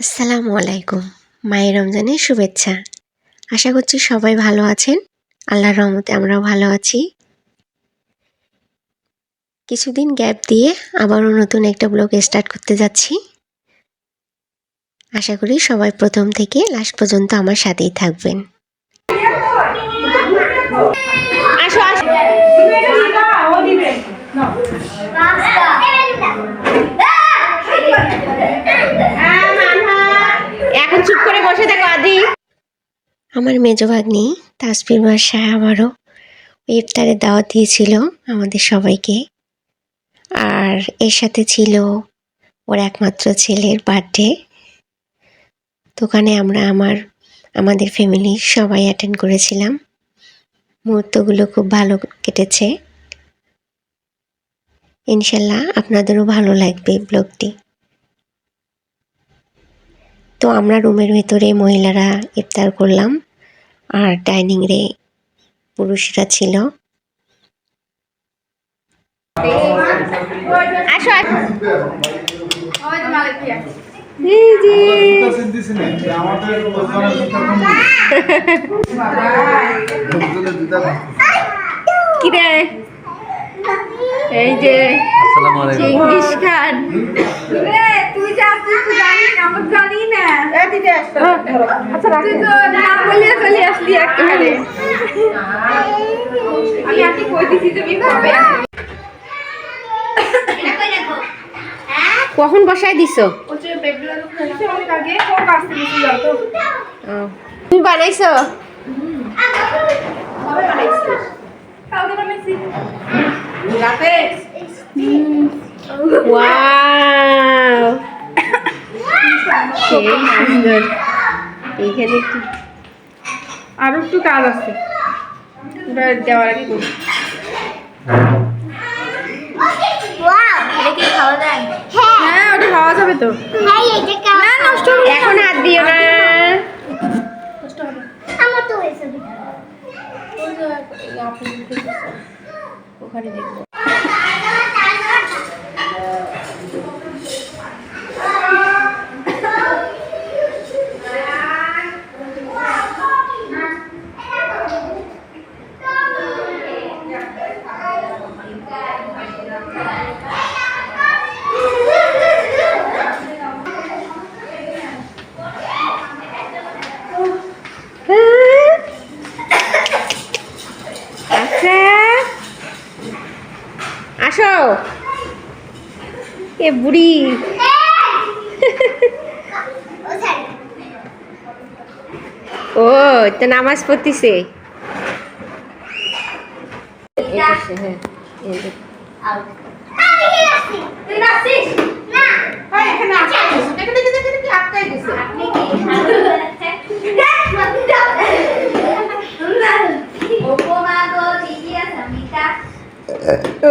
আসসালামু আলাইকুম মায়ের রমজানের শুভেচ্ছা আশা করছি সবাই ভালো আছেন আল্লাহর রহমতে আমরাও ভালো আছি কিছুদিন গ্যাপ দিয়ে আবারও নতুন একটা ব্লগ স্টার্ট করতে যাচ্ছি আশা করি সবাই প্রথম থেকে লাস্ট পর্যন্ত আমার সাথেই থাকবেন আসো আসো চুপ করে বসে থাকো, আদি। আমার মেজ ভাগ্নি তাসপির বাসায় আবারও ইফতারের দাওয়াত দিয়েছিল আমাদের সবাইকে। আর এর সাথে ছিল ওর একমাত্র ছেলের বার্থডে দোকানে আমরা আমার, আমাদের ফ্যামিলির সবাই অ্যাটেন্ড করেছিলাম। মুহূর্তগুলো খুব ভালো কেটেছে। ইনশাল্লাহ আপনাদেরও ভালো লাগবে ব্লগটি তো আমরা রুমের ভেতরে মহিলারা ইফতার করলাম আর ডাইনিং রে পুরুষরা ছিল। এই যে আসসালামু চিঙ্গিস খান। আমি আজকে কই দিছি তুমি কবে? কখন দিছো? যাও তো? তুমি বানাইছো? রাতে সেই সুন্দর এইখানে একটু আর একটু কাজ আছে। ওটা দেওয়ার আগে করি। হ্যাঁ ওটা খাওয়া যাবে তো। না নষ্ট এখন হাত দিও না ওখানে দেখব আচ্ছা আসো এ বুড়ি। ও তো নামাজ পড়তিছে। এই পাশে, হ্যাঁ, এই যে। হ্যাঁ, এখানে আটকাই দিছে। দেখে দেখে দেখে দেখে আটকাই দিছে। ও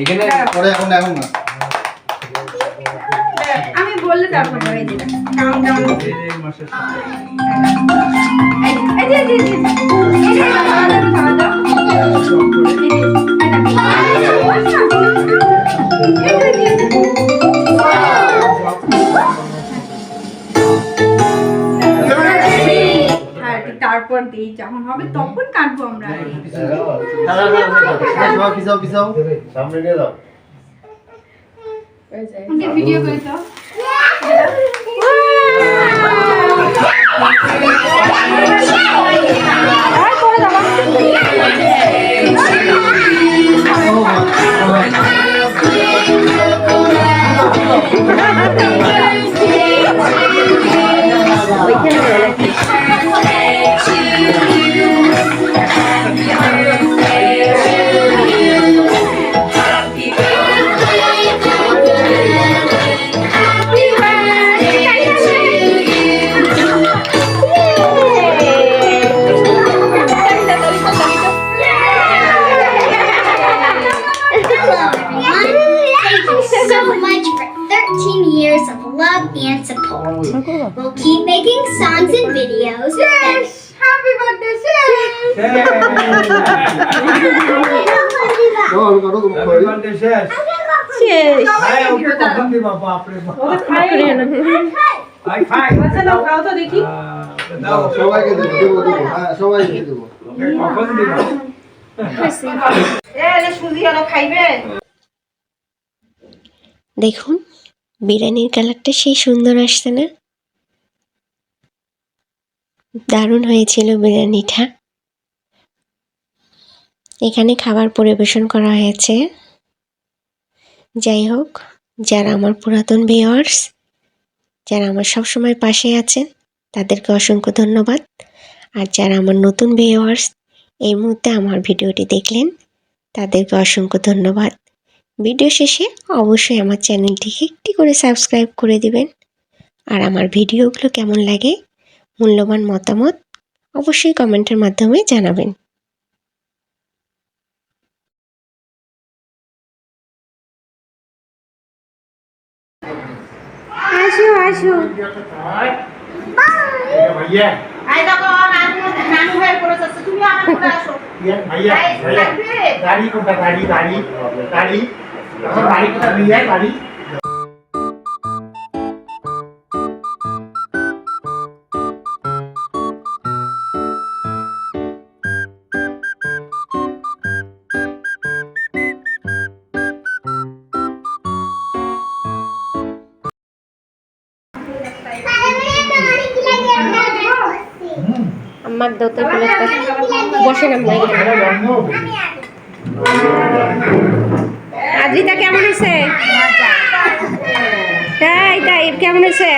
এখানে পরে এখন এখন না। আমি বললে তারপর এই যে কাউন্ট ডাউন এই যে এই যে। এই যে খাওয়া খাওয়া দাও হ্যাঁ ঠিক তারপর দিই যখন হবে তখন কাটবো আমরা পিছাও পিছাও পিছাও সামনে নিয়ে যাও আমাকে ভিডিও করে দাও আর করে দাও দেবো দেবো হ্যাঁ সবাইকে দেবো দেখুন বিরিয়ানির কালারটা সেই সুন্দর আসছে না। দারুণ হয়েছিল বিরিয়ানিটা। এখানে খাবার পরিবেশন করা হয়েছে। যাই হোক, যারা আমার পুরাতন ভিওয়ার্স যারা আমার সবসময় পাশে আছেন, তাদেরকে অসংখ্য ধন্যবাদ। আর যারা আমার নতুন ভিওয়ার্স এই মুহূর্তে আমার ভিডিওটি দেখলেন, তাদেরকে অসংখ্য ধন্যবাদ। ভিডিও শেষে অবশ্যই আমার চ্যানেলটিকে একটি করে সাবস্ক্রাইব করে দিবেন। আর আমার ভিডিওগুলো কেমন লাগে মূল্যবান মতামত অবশ্যই কমেন্টের মাধ্যমে জানাবেন। আসো আসো। ভাইয়া আই দেখো নানু নানু ভাই করে যাচ্ছে। তুমি আমার করে আসো। ভাইয়া গাড়ি কোনটা গাড়ি গাড়ি গাড়ি গাড়ি কোনটা ভাইয়া গাড়ি আমার দোতে প্লেটটা বসে নাম আদ্রিতা কেমন আছে তাই তাই, কেমন আছে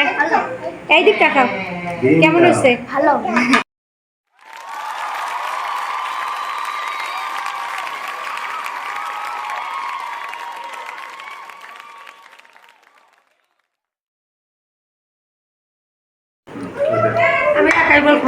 এই দিক টাকা কেমন আছে ভালো আমি একাই বলব বলব আমি দেখা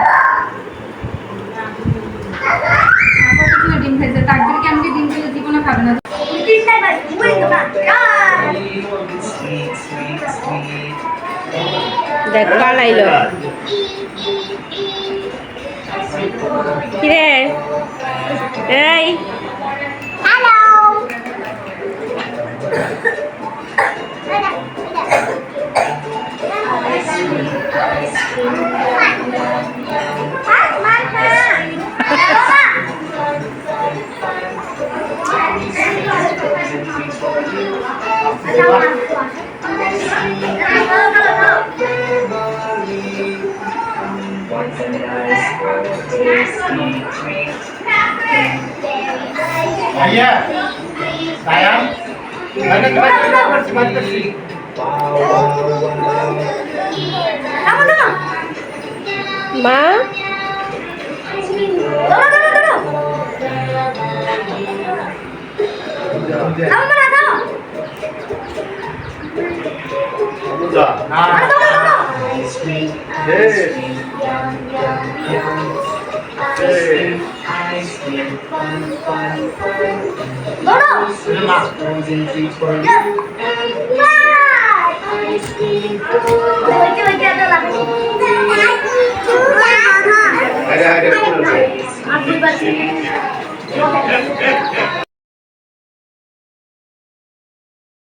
কতগুলো ডিম খাইছে? তাকবির কি আমাকে ডিম খেলে জীবনে খাবে না। দেখ পালাইলো কিরে? এই। ভাইয়া সায়াম মানে তোমার করছি মানে করছি মা বুঝা হ্যাঁ শেষ মা আরে আরে